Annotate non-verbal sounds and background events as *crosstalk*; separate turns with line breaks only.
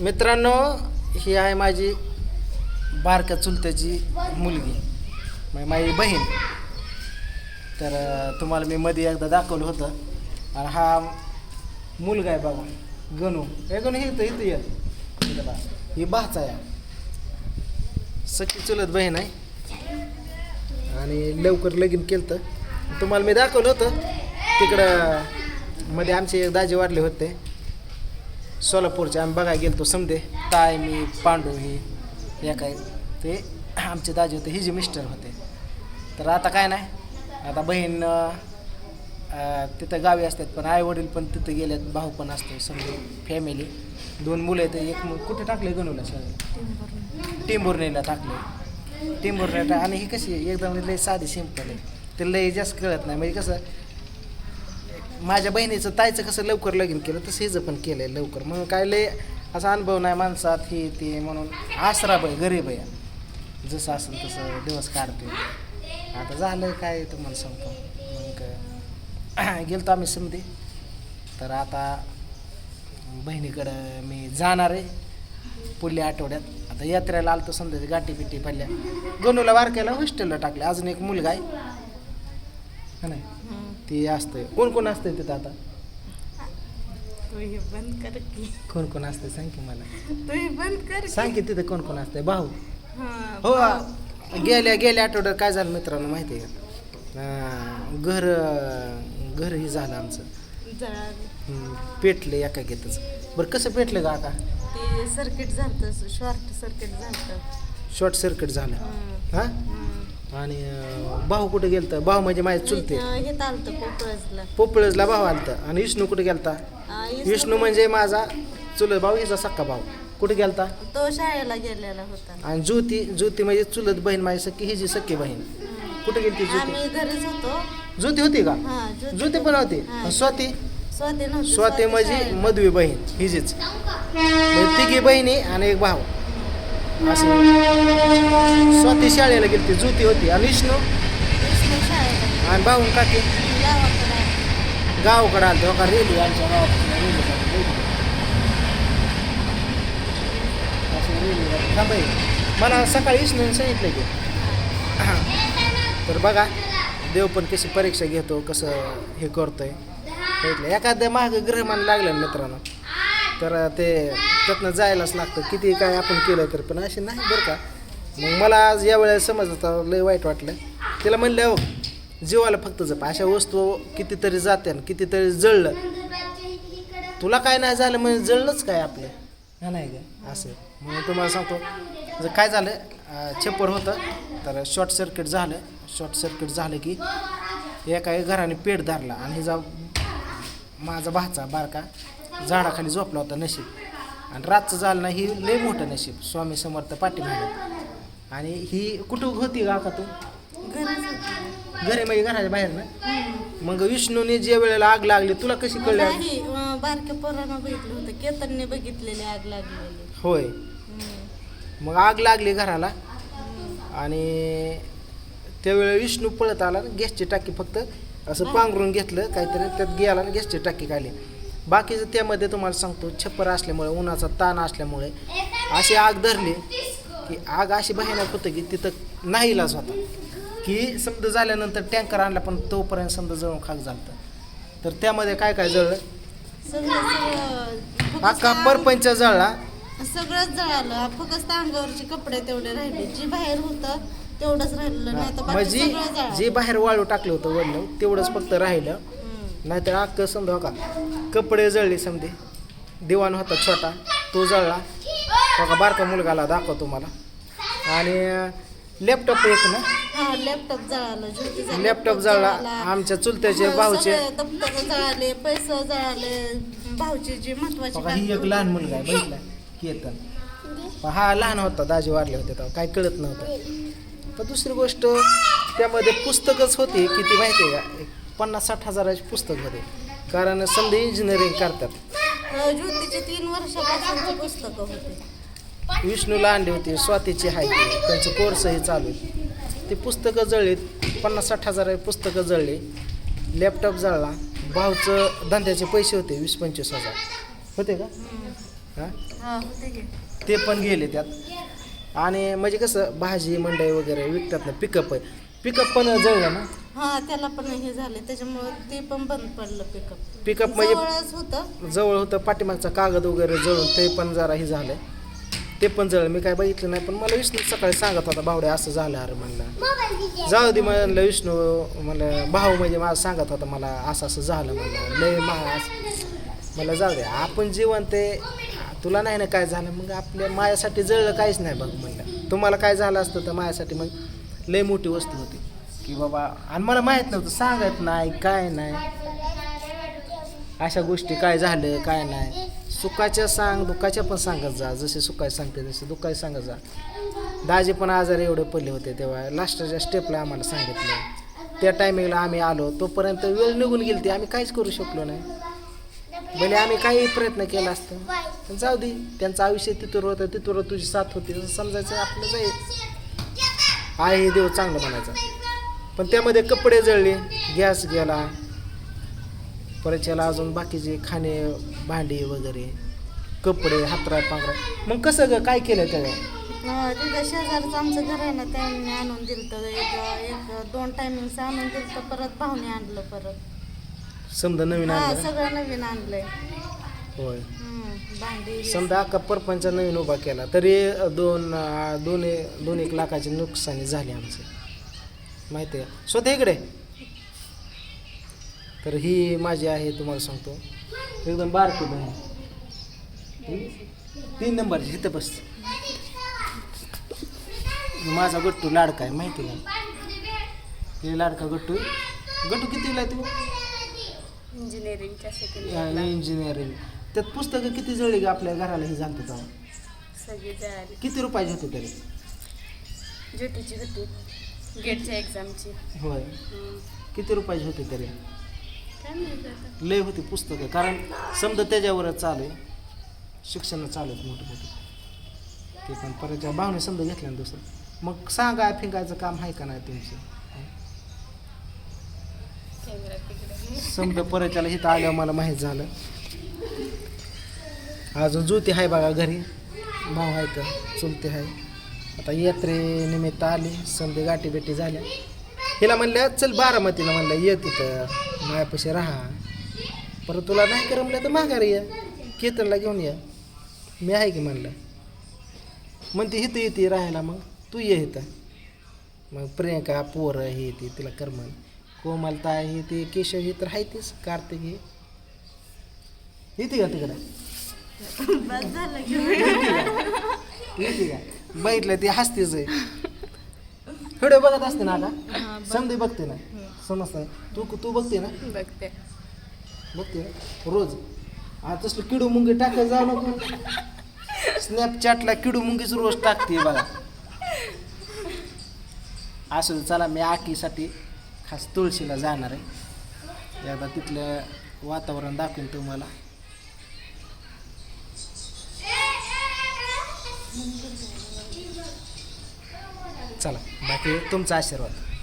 मित्रांनो ही आहे माझी बारक्या चुलत्याची मुलगी म्हणजे माझी बहीण. तर तुम्हाला मी मध्ये एकदा दाखवलं होतं. आणि हा मुलगा आहे बघा गणू. हे गणू हे इथं इथं ये. ही भाचा आहे. सख्खी चुलत बहीण आहे. आणि लवकर लगीन केलं तर तुम्हाला मी दाखवलं होतं. तिकडं मध्ये आमचे एक दाजी वाढले होते. सोलापूरचे आम्ही बघायला गेलो तो समजे ताय मी पांडू ही या काय. ते आमचे दाजी होते हिजे मिस्टर होते. तर आता काय नाही. आता बहीण तिथं गावी असतात पण आई वडील पण तिथं गेलेत भाऊ पण असतो समजे फॅमिली दोन मुलं आहेत एक मु- कुठे टाकले गणूला शाळेत टिंबुर्णीला टाकले टिंबुर्णीला आणि ही कशी एकदम लई साधी सिंपल आहे. ते लई जास्त कळत नाही. म्हणजे कसं माझ्या बहिणीचं ताईचं कसं लवकर लगीन केलं तसं हिचं पण केलं आहे लवकर. मग काय लय असा अनुभव नाही माणसात हे ते म्हणून. आसरा बाई गरीब आहे. जसं असेल तसं दिवस काढते आता झालं काय तुम्हाला सांगतो. मग *clears throat* गेलो आम्ही समधी. तर आता बहिणीकडं मी जाणार आहे पुढल्या आठवड्यात. आता यात्रेला आलतो समजा गाठी बिटी पडल्या. गणूला बारक्याला हॉस्टेलला टाकल्या अजून एक मुलगा आहे. नाही ती असते. कोण कोण असते तिथं आता?
तू बंद कर की.
कोण कोण असते सांग की मला.
तू हे बंद कर.
सांग की तिथं कोण कोण असते भाऊ.
हा,
हो गेल्या गेल्या आठवड्यात काय झालं मित्रांनो माहिती आहे का? घर घर हे झालं आमचं. हम्म, पेटलं एका घेतच बरं कसं पेटलं का आता?
ते सर्किट झालं शॉर्ट सर्किट झालं
शॉर्ट सर्किट झालं. हा? आणि भाऊ कुठे गेलता? भाऊ म्हणजे माझे चुलते.
हे चालतं पोपळजला
पोपळजला भाऊ आलता. आणि विष्णू कुठे गेलता? विष्णू म्हणजे माझा चुलत भाऊ हिचा सक्का भाऊ. कुठे गेलता?
तो शाळेला गेलेला होता.
आणि ज्योती ज्योती म्हणजे चुलत बहीण माझी सख्खी हिची सख्खी बहीण. कुठे गेलती ज्योती?
आम्ही घरीच होतो.
ज्योती होती का? ज्योती पण होती. स्वाती?
स्वाती
म्हणजे. मधवी बहीण हिजीच म्हणजे तिघी बहिणी आणि एक भाऊ. असं स्वाती शाळेला गेलती ज्योती होती आणि विष्णू
गेला.
आणि भाऊ आणि काकी
गावाकडे आहे.
गावाकडे आलते का रेल्वे आमच्या गावापासून रेल्वे जाते, जाते. हे. मला सकाळी विष्णूने सांगितलं की तर बघा देव पण कशी परीक्षा घेतो कसं हे करतोय एखाद्या माग ग्रहमान लागलं ना मित्रांनो तर ते त्यातनं जायलाच लागतं. किती काय आपण केलं तर पण असे नाही बरं का. मग मला आज या वेळेला समजत लय वाईट वाटलं. तिला म्हणलं हो जीवाला फक्त जप. अशा वस्तू कितीतरी जात्या कितीतरी जळलं. तुला काय नाही झालं म्हणजे जळलंच काय आपलं? हा नाही का? असं. म्हणून तुम्हाला सांगतो. जर काय झालं छप्पर होतं तर शॉर्ट सर्किट झालं. शॉर्ट सर्किट झालं की एका घराने पेट धरला आणि जा माझा भाचा बारका झाडाखाली झोपला होता नशीब. आणि रातचं झालं ना ही लय मोठं नशीब. स्वामी समर्थ पाठीमागे. आणि ही कुठं होती का का तू? घरी म्हणजे घराच्या बाहेर ना? मग विष्णूने जे वेळेला आग लागली तुला कशी कळली
नाही बारक्या पोरानं बघितलं होतं. केतनने बघितलेली आग लागलेली.
होय. मग आग लागली घराला. आणि त्यावेळेला विष्णू पळत आला गॅसची टाकी फक्त असं पांघरून घेतलं काहीतरी त्यात गेला आणि गॅसची टाकी काढली बाकीचं त्यामध्ये तुम्हाला सांगतो छप्पर असल्यामुळे उन्हाचा ताण असल्यामुळे अशी आग धरली की आग अशी भयानक होतं की तिथं नाही इलाज होता. की समजा झाल्यानंतर टँकर आणला पण तोपर्यंत समजा जळून खाक झालं तर त्यामध्ये काय काय जळलं? अख्खा परपंच जळला.
सगळंच जळालं. फक्त अंगावरचे कपडे तेवढे राहिले. जे बाहेर होतं तेवढंच राहिलं नाही
म्हणजे जे बाहेर वाळू टाकलं होतं वडलं तेवढंच फक्त राहिलं. नाहीतर अख्खं समजा का? कपडे जळले समजे. दिवाण होता छोटा तो जळला. बघा बारका मुलगाला दाखवतो मला. आणि लॅपटॉप एक ना?
हा लॅपटॉप जळालं ज्योतीचा
लॅपटॉप जळला. आमच्या चुलत्याचे भाऊचे.
दप्तर जळाले पैसे जळाले. भाऊची जी महत्वाची
बघा ही एक लहान मुलगा आहे बघितला? केतन पण हा लहान होता दाजी वाढले होते तेव्हा काय कळत नव्हतं. पण दुसरी गोष्ट त्यामध्ये पुस्तकच होती किती माहिती आहे का? एक पन्नास साठ हजाराची पुस्तक होते. कारण समजा इंजिनिअरिंग करतात.
ज्योतीची तीन वर्षापासूनची पुस्तकं होती.
विष्णूला आणली होती स्वातीची आहे. त्यांचं कोर्सही चालू आहे. ती पुस्तकं जळलीत. पन्नास साठ हजार पुस्तकं जळली. लॅपटॉप जळला. भाऊचं धंद्याचे पैसे होते वीस पंचवीस हजार. होते का? हां?
हा होते की.
ते पण गेले त्यात. आणि म्हणजे कसं भाजी मंडई वगैरे विकतात ना पिकअप आहे पिकअप पण जळलं ना?
हा त्याला पण हे झाले त्याच्यामुळे ते पण बंद पडलं पिकअप
पिकअप म्हणजे
जवळच होतं.
जवळ होतं पाठीमागचा कागद वगैरे जळून ते पण जरा हे झालं ते पण जळलं. मी काय बघितलं नाही पण मला विष्णू सकाळी सांगत होता भावड्या असं झालं अरे म्हणलं. जाऊ दे म्हणलं विष्णू म्हणलं भाऊ म्हणजे मला सांगत होता मला असं असं झालं म्हणलं. लय मा मला जाऊ दे आपण जीवन ते तुला नाही ना काय झालं मग आपल्या मायासाठी जळलं काहीच नाही बघ म्हणलं. तुम्हाला काय झालं असतं तर मायासाठी मग लय मोठी वस्तू होती. की बाबा आणि मला माहीत नव्हतं सांगत नाही काय नाही. अशा गोष्टी काय झालं काय नाही. सुखाच्या सांग दुःखाच्या पण सांगत जा. जसे सुखाचे सांगते तसे दुःखाचे सांगत जा. दाजी पण आजार एवढे पडले होते तेव्हा. लास्टच्या स्टेपला आम्हाला सांगितलं. त्या टायमिंगला आम्ही आलो. तोपर्यंत वेळ निघून गेली ती आम्ही काहीच करू शकलो नाही. भले आम्ही काही प्रयत्न केला असतो. पण जाऊ दे. त्यांचं आयुष्य तिथूर होतं तिथूर तुझी साथ होती. समजायचं आपलं जाईल. आहे हे देव चांगलं म्हणायचं. पण त्यामध्ये कपडे जळले गॅस गेला. परत याला अजून बाकीचे खाणे भांडी वगैरे कपडे हातरा पांघरा मग कसं ग काय केलं त्याला
तिथं शेजारचं आमचं घर आहे ना त्यांनी आणून दिलं तर एक एक दोन टायमिंगचं आणून दिलं तर परत पाहुणे आणलं परत.
समजा नवीन
हा
आणलं.
सगळं नवीन आणलंय.
होय.
हम्म, भांडी
समजा अख्खा परपंच नवीन उभा केला तरी दोन अं, दोन दोन एक लाखाची नुकसानी झाली आमची. माहिती आहे. स्वतः इकडे. तर ही माझी आहे तुम्हाला सांगतो. एकदम बारकी बहीण. तीन नंबरची इथं बस. माझा गट्टू लाडका आहे माहिती आहे का? हे लाडका गट्टू गट्टू कितीला आहे तू?
इंजिनिअरिंगच्या सेकंड
इंजिनिअरिंग त्यात पुस्तकं किती जळली का आपल्या घराला हे तेव्हा
जळाली
किती रुपयाची होते तरी?
ज्योतीची होती. गेटच्या एक्झामची
होय. किती रुपयाची होते तरी?
काय माहिती आता.
लय होती पुस्तकं कारण समजा त्याच्यावरच चालू आहे शिक्षण चालू आहेत मोठे मोठे ते पण परत भावने समजा घेतल्या ना दुसरं. मग सांगा फिंगायचं काम आहे का नाही तुमचं?
कॅमेरा तिकडे
समजा परत त्याला इथं आल्यावर मला माहीत झालं. अजून ज्योती आहे बघा घरी. भाऊ आहे तर चुलते आहे. आता यात्रेनिमित्त आली समजे गाठी बेटी झाल्या हिला म्हणल्या चल बारामतीला म्हणलं ये तिथं मायापाशी राहा. परत तुला नाही करमलं तर माघारी ये केतनला घेऊन ये. मी आहे की म्हणलं. म्हणते इथं येते राहायला मग. तू ये इथं. मग प्रियंका पोरं हे ते तिला करमन कोमलता हे ते केशव हे तर आहे तेच कार्तिक हे. येते का तिकडं? येते का? बघितलं ते हसतेच आहे व्हिडिओ बघत असते ना का समधी बघते ना समजतं तू तू बघते ना
बघते
बघते ना रोज आता तसलं किडू मुंगी टाकायला जाऊ नको स्नॅपचॅटला किडू मुंगीच रोज टाकते बघा असं चला मी आकीसाठी खास तुळशीला जाणार आहे एकदा तिथलं वातावरण दाखवेन तुम्हाला चला बाकी तुमचा आशीर्वाद.